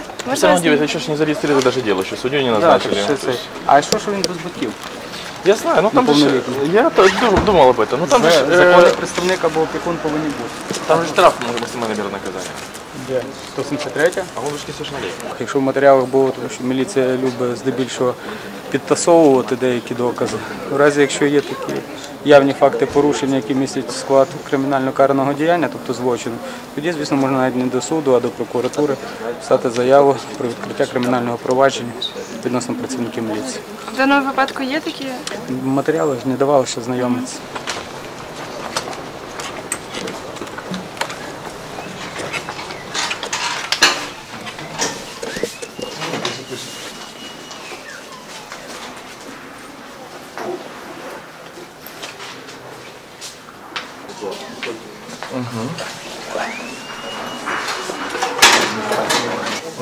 Все Можна равно вас- 9, еще ж не зарегистрировали даже дело, еще судью не назначили. так, це. А що ж він без батьків? Я знаю, ну там же, ж- я то дум- думал об этом, ну там же, ж, законний представник або опікун повинні бути. там же штраф може максимальная мера наказання. Де? 173 А он же несовершеннолетний. Якщо в матеріалах було, тому що міліція любить здебільшого підтасовувати деякі докази. В разі, якщо є такі явні факти порушення, які містять склад кримінально карного діяння, тобто злочину, тоді, звісно, можна навіть не до суду, а до прокуратури писати заяву про відкриття кримінального провадження відносно працівників міліції. В даному випадку є такі. матеріали, не давалося знайомитися.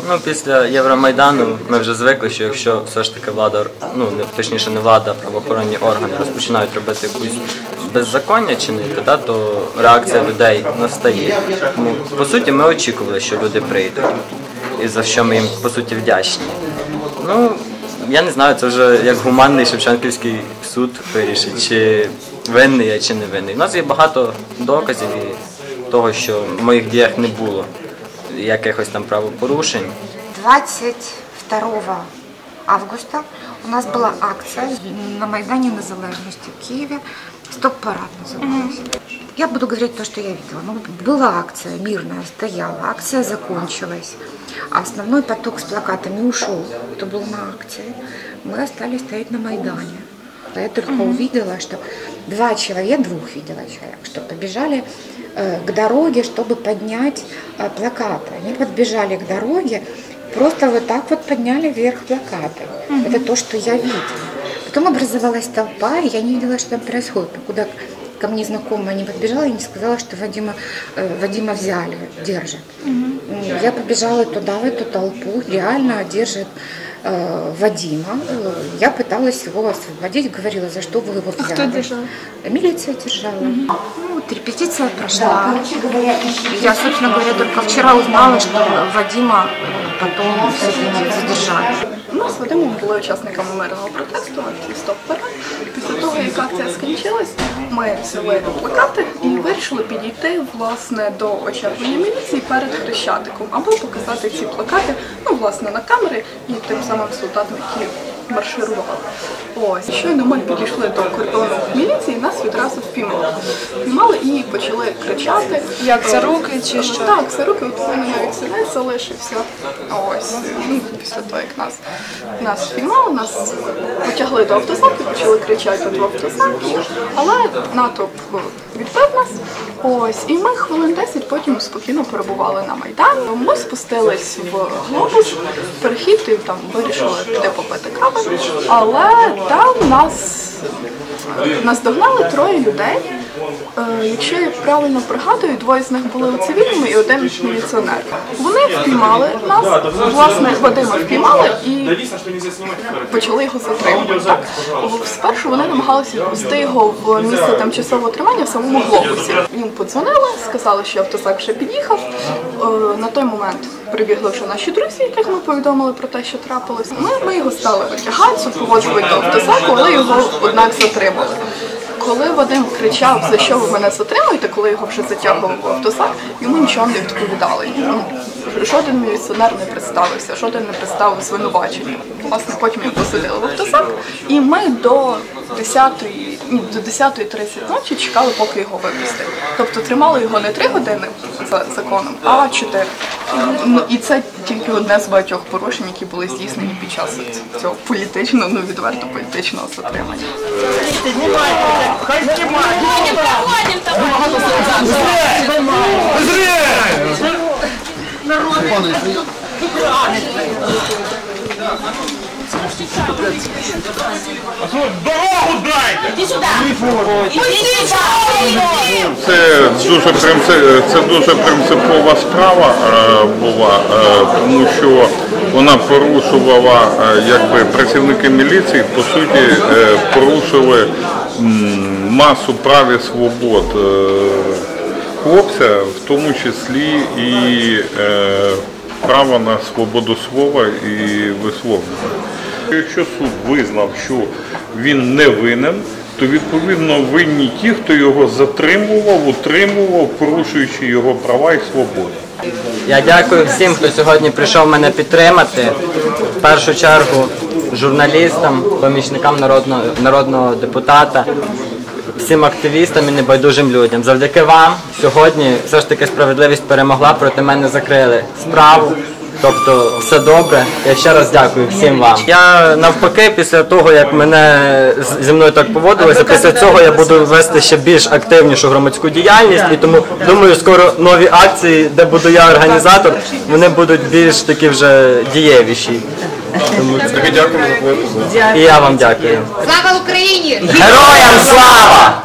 Ну, після Євромайдану ми вже звикли, що якщо все ж таки влада, ну точніше не влада, а правоохоронні органи розпочинають робити якусь беззаконня чинити, да, то реакція людей настає. Тому, по суті, ми очікували, що люди прийдуть. І за що ми їм по суті вдячні. Ну, я не знаю, це вже як гуманний Шевченківський суд вирішить, чи винний я, чи не винний. У нас є багато доказів і того, що в моїх діях не було якихось там правопорушень. 22 августа у нас была акция на Майдане Незалежности в Киеве. Стоп-парад называлась. Я буду говорить то, что я видела. Ну, была акция мирная, стояла, акция закончилась. А основной поток с плакатами ушел, кто был на акции. Мы остались стоять на Майдане. Я только увидела, что два человека, двух видела человек, что побежали э, к дороге, чтобы поднять э, плакаты. Они подбежали к дороге, просто вот так вот подняли вверх плакаты. Это то, что я видела. Потом образовалась толпа, и я не видела, что там происходит. Куда ко мне знакомая не подбежала и не сказала, что Вадима, э, Вадима взяли, держат. М, Я побежала туда, в эту толпу, реально держат э, Вадима. Я пыталась его освободить, говорила, за что вы его взяли. Кто держал? Милиция держала. Ну, вот репетиция прошла. Я, собственно говоря, только вчера узнала, что Вадима э, потом все-таки задержали. Ми з Вадимом були учасниками мирного протесту «Стоп парад». Після того, як акція скінчилась, ми взяли плакати вирішили підійти власне до очернення міліції перед хрещатиком, аби показати ці плакати, ну власне на камери і тим самим солдатам, які марширували. Ось щойно ми підійшли до кордону міліції, нас відразу впіймали. Впіймали і почали кричати. Як за руки чи що? Так, за руки от мене навіть синець залишився. Ось ну, після того, як нас нас спіймали, нас потягли до автозаки, почали кричати до автозаки, але натовп відбив нас. Ось, і ми хвилин 10 потім спокійно перебували на Майдані. Ми спустились в глобус, перехід і там вирішили піти попити каву, але там нас наздогнали троє людей. Е, Якщо я правильно пригадую, двоє з них були цивільними і один міліціонер. Вони впіймали нас, власне, Вадима впіймали і почали його затримувати. Спершу вони намагалися ввести його в місце тимчасового тримання в самому глобусі. Їм подзвонили, сказали, що автозак вже під'їхав. Е, На той момент прибігли вже наші друзі, яких ми повідомили про те, що трапилось. Ми, ми його стали витягати, супроводжувати до автозаку, але його однак затримали. Коли Вадим кричав, за що ви мене затримуєте, коли його вже затягував в автозак, йому нічого не відповідали. Ну, Жоден міліціонер не представився, жоден не представив звинувачення. Власне, потім його посадили в автозак, і ми до 10-ї, ні, до 10.30 ночі чекали, поки його випустять. Тобто тримали його не 3 години за законом, а 4. Ну, і це тільки одне з багатьох порушень, які були здійснені під час цього політичного, ну відверто політичного затримання. Дорогу дайте! Це дуже це дуже принципова справа е, була, е, тому що вона порушувала, е, якби працівники міліції по суті порушили масу прав і свобод хлопця, в тому числі і права на свободу слова і висловлювання. Якщо суд визнав, що він не винен, то відповідно винні ті, хто його затримував, утримував, порушуючи його права і свободи. Я дякую всім, хто сьогодні прийшов мене підтримати. В першу чергу журналістам, помічникам народного, народного депутата, всім активістам і небайдужим людям. Завдяки вам сьогодні все ж таки справедливість перемогла, проти мене закрили справу. Тобто все добре. Я ще раз дякую всім вам. Я навпаки, після того як мене зі мною так поводилося, після цього я буду вести ще більш активнішу громадську діяльність, і тому думаю, скоро нові акції, де буду я організатор, вони будуть більш такі вже дієвіші. Тобі дякуємо за твою позицію. І я вам дякую. Слава Україні! Героям слава!